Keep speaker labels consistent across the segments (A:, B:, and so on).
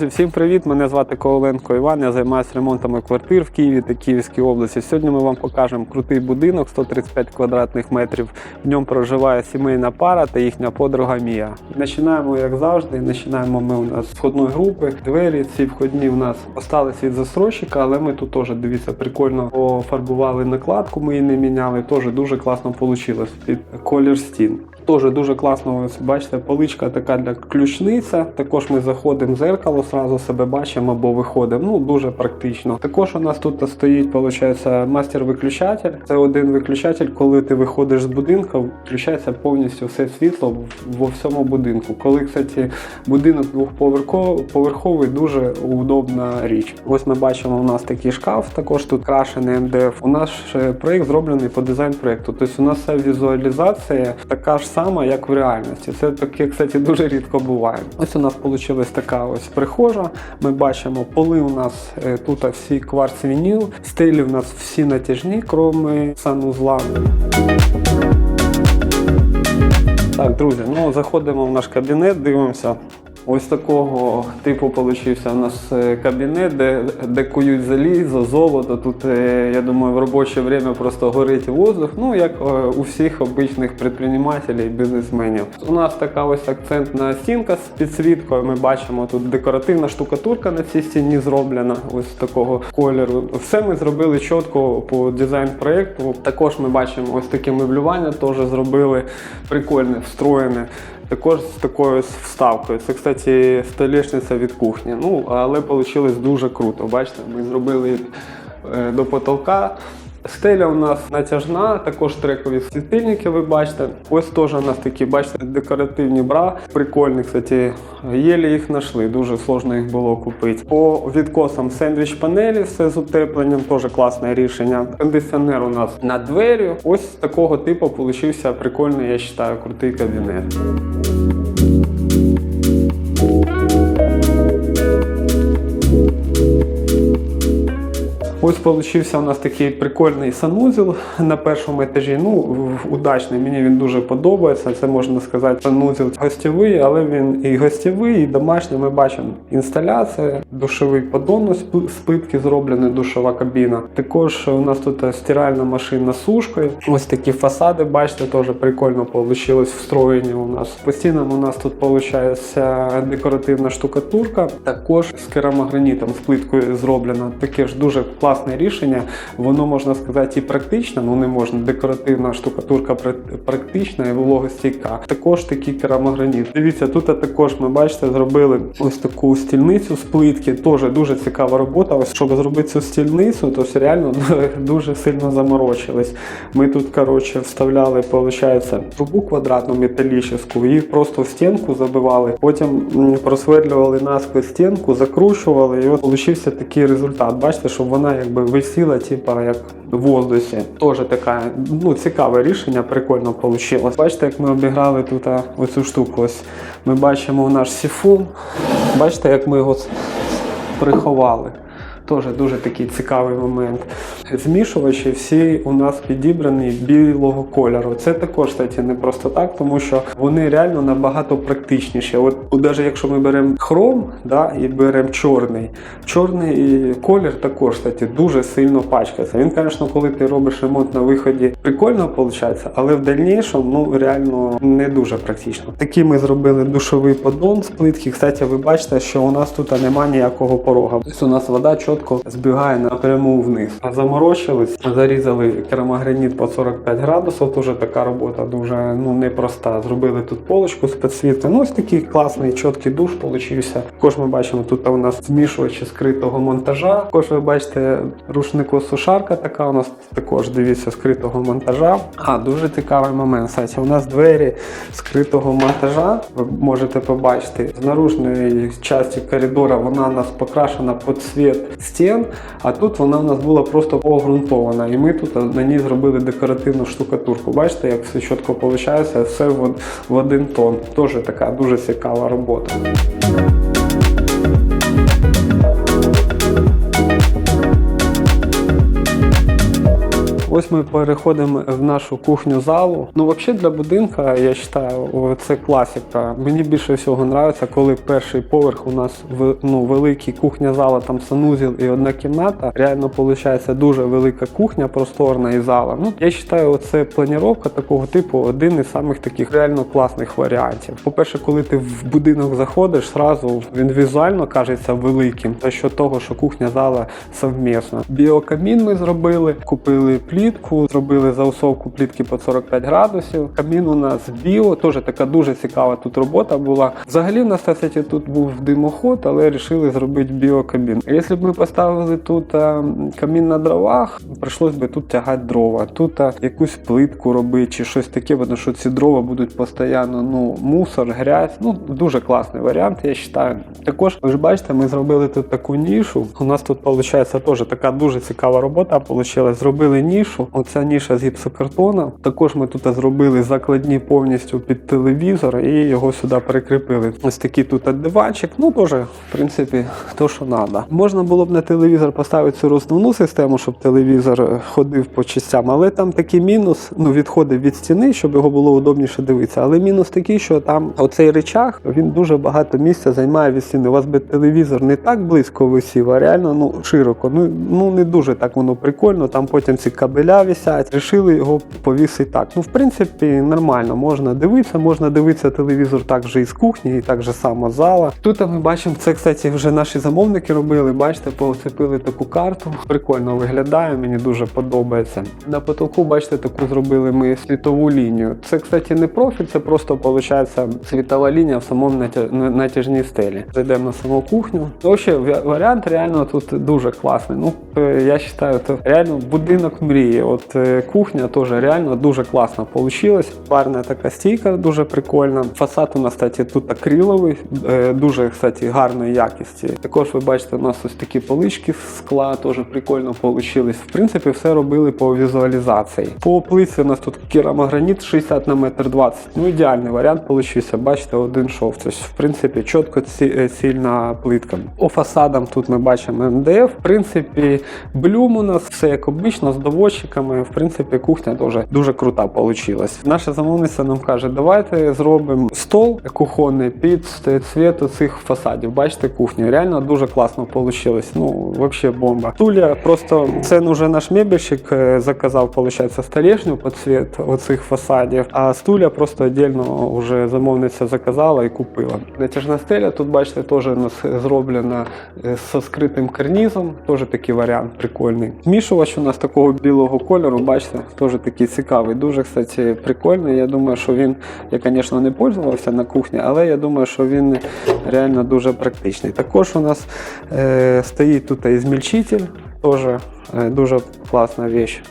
A: Друзі, всім привіт! Мене звати Коваленко Іван. Я займаюся ремонтами квартир в Києві та Київській області. Сьогодні ми вам покажемо крутий будинок 135 квадратних метрів. В ньому проживає сімейна пара та їхня подруга Мія. Починаємо, як завжди. Починаємо ми у нас з входної групи. Двері ці входні у нас остались від застройщика, але ми тут теж дивіться, прикольно пофарбували накладку. Ми її не міняли. Теж дуже класно вийшло під колір стін. Теж дуже класно, ось бачите, поличка така для ключниця. Також ми заходимо в зеркало, зразу себе бачимо або виходимо. Ну дуже практично. Також у нас тут стоїть, мастер-виключатель. Це один виключатель, коли ти виходиш з будинку, включається повністю все світло во всьому будинку. Коли, кстати, будинок двохповерховий, дуже удобна річ. Ось ми бачимо, у нас такий шкаф, також тут крашений МДФ. У нас проєкт зроблений по дизайн проєкту. Тобто у нас вся візуалізація така ж сама, як в реальності. Це таке, кстати, дуже рідко буває. Ось у нас вийшла така ось прихожа. Ми бачимо, поли у нас е, тут всі кварц вініл, стилі у нас всі натяжні, крім санузла. Так, друзі, ну заходимо в наш кабінет, дивимося. Ось такого типу получився у нас е, кабінет, де, де кують залізо, золото. Тут, е, я думаю, в робоче время просто горить воздух. Ну, як е, у всіх обичних підприємців і бізнесменів. У нас така ось акцентна стінка з підсвіткою. Ми бачимо тут декоративна штукатурка на цій стіні зроблена, ось такого кольору. Все ми зробили чітко по дизайн-проєкту. Також ми бачимо ось таке меблювання, теж зробили прикольне, встроєне. Також з такою вставкою. Це, кстати, столішниця від кухні. Ну, але вийшло дуже круто. Бачите, ми зробили е, до потолка. Стеля у нас натяжна, також трекові світильники, ви бачите. Ось теж у нас такі, бачите, декоративні бра. Прикольні, кстати, єлі їх знайшли, дуже сложно їх було купити. По відкосам сендвіч панелі, все з утепленням, теж класне рішення. Кондиціонер у нас на двері. Ось такого типу получився прикольний, я вважаю, крутий кабінет. Ось получився у нас такий прикольний санузел на першому етажі. Ну, удачний, мені він дуже подобається. Це можна сказати, санузел гостєвий, але він і гостєвий, і домашній. Ми бачимо інсталяція, душовий пл- з плитки зроблена душова кабіна. Також у нас тут е, стиральна машина з сушкою. Ось такі фасади, бачите, теж прикольно вийшло встроєні у нас. По стінам у нас тут виходить декоративна штукатурка, також з керамогранітом, з плиткою зроблена. Таке ж дуже класне рішення. Воно можна сказати і практичне, ну не можна. Декоративна штукатурка практична і вологостійка. Також такий керамограніт. Дивіться, тут також ми бачите, зробили ось таку стільницю з плитки. Теж дуже цікава робота. Ось щоб зробити цю стільницю, то все реально дуже сильно заморочились. Ми тут, коротше, вставляли, виходить, трубу квадратну металічну, її просто в стінку забивали, потім просверлювали насквозь стінку, закручували, і от получився такий результат. Бачите, щоб вона якби висіла, типа як в воздусі. Теж таке ну, цікаве рішення, прикольно вийшло. Бачите, як ми обіграли тут оцю штуку. Ось ми бачимо наш сіфун. Бачите, як ми його приховали. Теж дуже такий цікавий момент. Змішувачі всі у нас підібрані білого кольору. Це також кстати, не просто так, тому що вони реально набагато практичніші. От навіть якщо ми беремо хром да, і беремо чорний, чорний колір також кстати, дуже сильно пачкається. Він, звісно, коли ти робиш ремонт на виході, прикольно виходить, але в дальнішому ну, реально не дуже практично. Такий ми зробили душовий поддон з плитки. Кстати, ви бачите, що у нас тут немає ніякого порога. Тобто у нас вода чітко збігає напряму вниз. Заморочились, зарізали керамограніт по 45 градусів. Дуже така робота дуже ну непроста. Зробили тут полочку з підсвіткою. Ну ось такий класний чіткий душ получився. Також ми бачимо, тут у нас змішувачі скритого монтажа. Також ви бачите рушнико-сушарка така у нас також дивіться скритого монтажа. А дуже цікавий момент. Кстати, у нас двері скритого монтажа. Ви можете побачити з наружної частини коридора вона у нас покрашена під цвіт стін, а тут вона в нас була просто огрунтована. І ми тут на ній зробили декоративну штукатурку. Бачите, як все чітко виходить, все в, один тон. Теж така дуже цікава робота. Ось ми переходимо в нашу кухню залу. Ну, взагалі для будинку, я вважаю, це класика. Мені більше всього подобається, коли перший поверх у нас ну, великий кухня зала, там санузел і одна кімната. Реально виходить дуже велика кухня, просторна і зала. Ну, я вважаю, це планіровка такого типу один із самих таких реально класних варіантів. По-перше, коли ти в будинок заходиш, зразу він візуально кажеться великим. За що того, що кухня зала совмісна. Біокамін ми зробили, купили плітку, зробили заусовку плітки по 45 градусів. Камін у нас біо, теж така дуже цікава тут робота була. Взагалі, в нас тут був димоход, але вирішили зробити біокамін. Якщо б ми поставили тут а, камін на дровах, прийшлось би тут тягати дрова. Тут а, якусь плитку робити чи щось таке, тому що ці дрова будуть постійно ну, мусор, грязь. Ну, дуже класний варіант, я вважаю. Також, ви ж бачите, ми зробили тут таку нішу. У нас тут виходить теж така дуже цікава робота. Получилась. Зробили нішу. Оця ніша з гіпсокартона. Також ми тут зробили закладні повністю під телевізор і його сюди перекріпили. Ось такий тут диванчик. Ну теж, в принципі, то, що треба. Можна було б на телевізор поставити цю основну систему, щоб телевізор е, ходив по частям, але там такий мінус, ну відходив від стіни, щоб його було удобніше дивитися. Але мінус такий, що там оцей речах він дуже багато місця займає від стіни. У вас би телевізор не так близько висів, а реально ну широко. Ну ну не дуже так воно прикольно. Там потім ці кабеля висять. Рішили його повісити так. Ну, в принципі, нормально. Можна дивитися, можна дивитися телевізор так же із кухні, і так же само зала. Тут ми бачимо, це, кстати, вже наші замовники робили. Бачите, поцепили таку карту. Прикольно виглядає, мені дуже подобається. На потолку, бачите, таку зробили ми світову лінію. Це, кстати, не профіль, це просто виходить світова лінія в самому натяжній стелі. Зайдемо на саму кухню. Ну, Взагалі, варіант реально тут дуже класний. Ну, е, я вважаю, це реально будинок мрії. От е, кухня теж реально дуже класно вийшла. Парна така стійка дуже прикольна. Фасад у нас, кстати, тут акриловий, е, дуже, кстати, гарної якісті. Також ви бачите, у нас ось такі полички з скла, теж прикольно вийшли. В принципі, все робили по візуалізації. По плиці у нас тут керамограніт 60 на метр 20. Ну, ідеальний варіант получився. Бачите, один шов. Тобто, в принципі, чітко ці- е, цільна плитка. По фасадам тут ми бачимо МДФ. В принципі, блюм у нас все як обично, з доводчиками. В принципі, кухня теж дуже крута вийшла. Наша замовниця нам каже, давайте зробимо стол кухонний під цвіту цих фасадів. Бачите, кухню. Реально дуже класно вийшло. Ну, взагалі бомба. Туля просто це вже наш мебельщик е, заказав, виходить, столешню під цвіт оцих фасадів. А стуля просто віддільно вже замовниця заказала і купила. Натяжна стеля тут, бачите, теж нас зроблена е, з скритим карнізом. Теж такий варіант прикольний. Змішувач у нас такого білого кольору, бачите, теж такий цікавий. Дуже, кстати, прикольний. Я думаю, що він, я, звісно, не пользувався на кухні, але я думаю, що він реально дуже практичний. Також у нас е, стоїть тут ізмільчитель, теж е, дуже класна річ.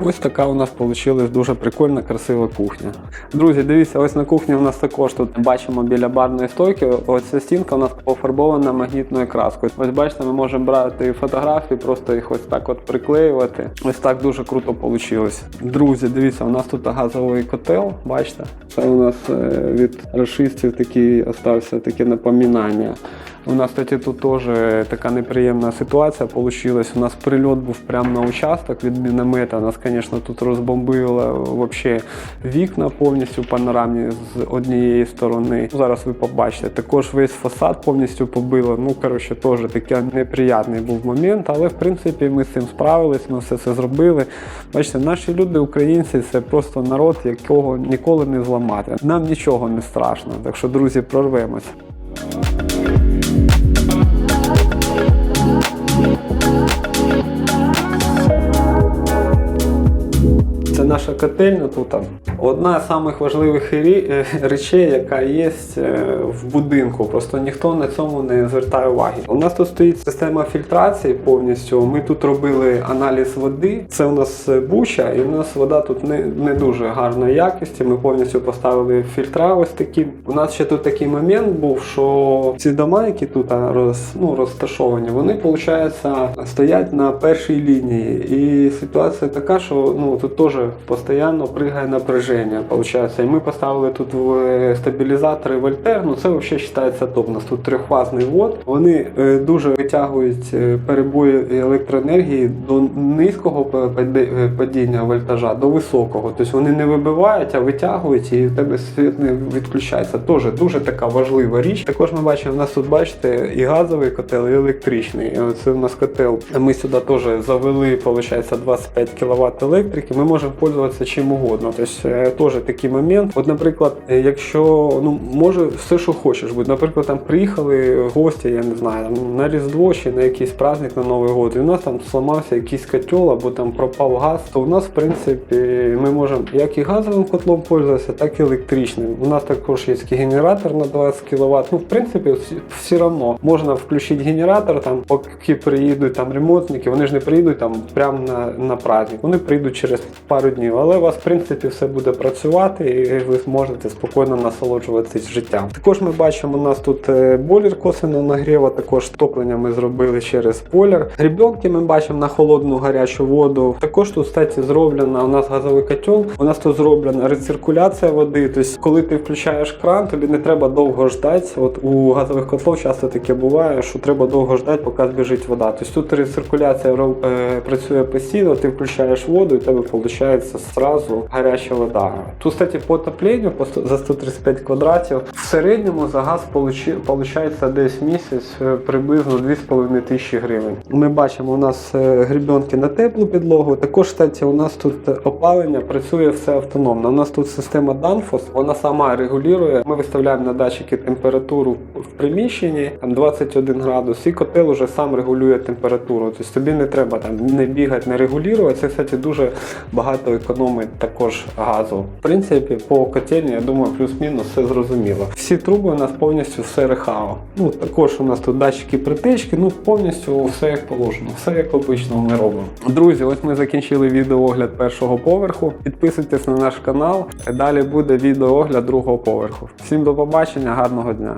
A: Ось така у нас вийшла дуже прикольна, красива кухня. Друзі, дивіться, ось на кухні у нас також тут бачимо біля барної стойки. Ось ця стінка у нас пофарбована магнітною краскою. Ось бачите, ми можемо брати фотографії, просто їх ось так от приклеювати. Ось так дуже круто вийшло. Друзі, дивіться, у нас тут газовий котел. Бачите, це у нас е, від расистів такий остався таке напоминання. У нас, кстати, тут теж така неприємна ситуація вийшла. У нас прильот був прямо на участок від міномета. Нас, звісно, тут розбомбило вообще вікна повністю панорамні з однієї сторони. Зараз ви побачите. Також весь фасад повністю побило. Ну, коротше, теж такий неприємний був момент, але в принципі ми з цим справились, ми все це зробили. Бачите, наші люди, українці, це просто народ, якого ніколи не зламати. Нам нічого не страшно. Так що, друзі, прорвемось. Наша котельня тут. Одна з самих важливих е, речей, яка є е, в будинку. Просто ніхто на цьому не звертає уваги. У нас тут стоїть система фільтрації повністю. Ми тут робили аналіз води. Це у нас е, буча, і у нас вода тут не, не дуже гарної якості. Ми повністю поставили фільтра ось такі. У нас ще тут такий момент був, що ці дома, які тут роз, ну, розташовані, вони, виходить, стоять на першій лінії. І ситуація така, що ну, тут теж постійно пригає напряження напряження. Получається. І ми поставили тут в стабілізатори Вольтер. Ну це взагалі вважається топ. У нас тут трьохфазний ввод. Вони е, дуже витягують е, перебої електроенергії до низького е, падіння вольтажа до високого. Тобто вони не вибивають, а витягують і в тебе світ не відключається. Теж дуже така важлива річ. Також ми бачимо, у нас тут бачите і газовий котел, і електричний. Це у нас котел. Ми сюди теж завели, виходить, 25 кВт електрики. Ми можемо пользуватися чим угодно. Тобто теж такий момент. От, наприклад, е, якщо ну може все, що хочеш бути. Наприклад, там приїхали гості, я не знаю, там, на Різдво чи на якийсь праздник на Новий год, і у нас там сламався якийсь котел або там пропав газ, то у нас, в принципі, ми можемо як і газовим котлом пользуватися, так і електричним. У нас також є генератор на 20 кВт. Ну, в принципі, все одно можна включити генератор, там, поки приїдуть там ремонтники, вони ж не приїдуть там прямо на, на праздник. Вони прийдуть через пару днів. Але у вас, в принципі, все буде працювати, і ви зможете спокійно насолоджуватись життям. Також ми бачимо, у нас тут е, бойлер косвенного нагріву, також топлення ми зробили через бойлер. Грібенки ми бачимо на холодну гарячу воду. Також тут, кстати, зроблена у нас газовий котел. У нас тут зроблена рециркуляція води. Тобто, коли ти включаєш кран, тобі не треба довго ждати. От у газових котлов часто таке буває, що треба довго ждати, поки збіжить вода. Тобто тут рециркуляція е, працює постійно, ти включаєш воду, і тебе виходить зразу гаряча вода. Тут, кстати, по отопленню за 135 квадратів в середньому за газ виходить десь місяць е, приблизно 2,5 тисячі гривень. Ми бачимо, у нас е, грібенки на теплу підлогу. Також, кстати, у нас тут е, опалення працює все автономно. У нас тут система Danfoss, вона сама регулює. Ми виставляємо на датчики температуру в приміщенні, там 21 градус, і котел уже сам регулює температуру. Тобто тобі не треба там не бігати, не регулювати. Це, кстати, дуже багато економить також газу. В принципі, по котельні, я думаю, плюс-мінус все зрозуміло. Всі труби у нас повністю все рехао. Ну також у нас тут датчики притички, ну повністю все як положено, все як обично ми робимо. Друзі, ось ми закінчили відеоогляд першого поверху. Підписуйтесь на наш канал. Далі буде відеоогляд другого поверху. Всім до побачення, гарного дня!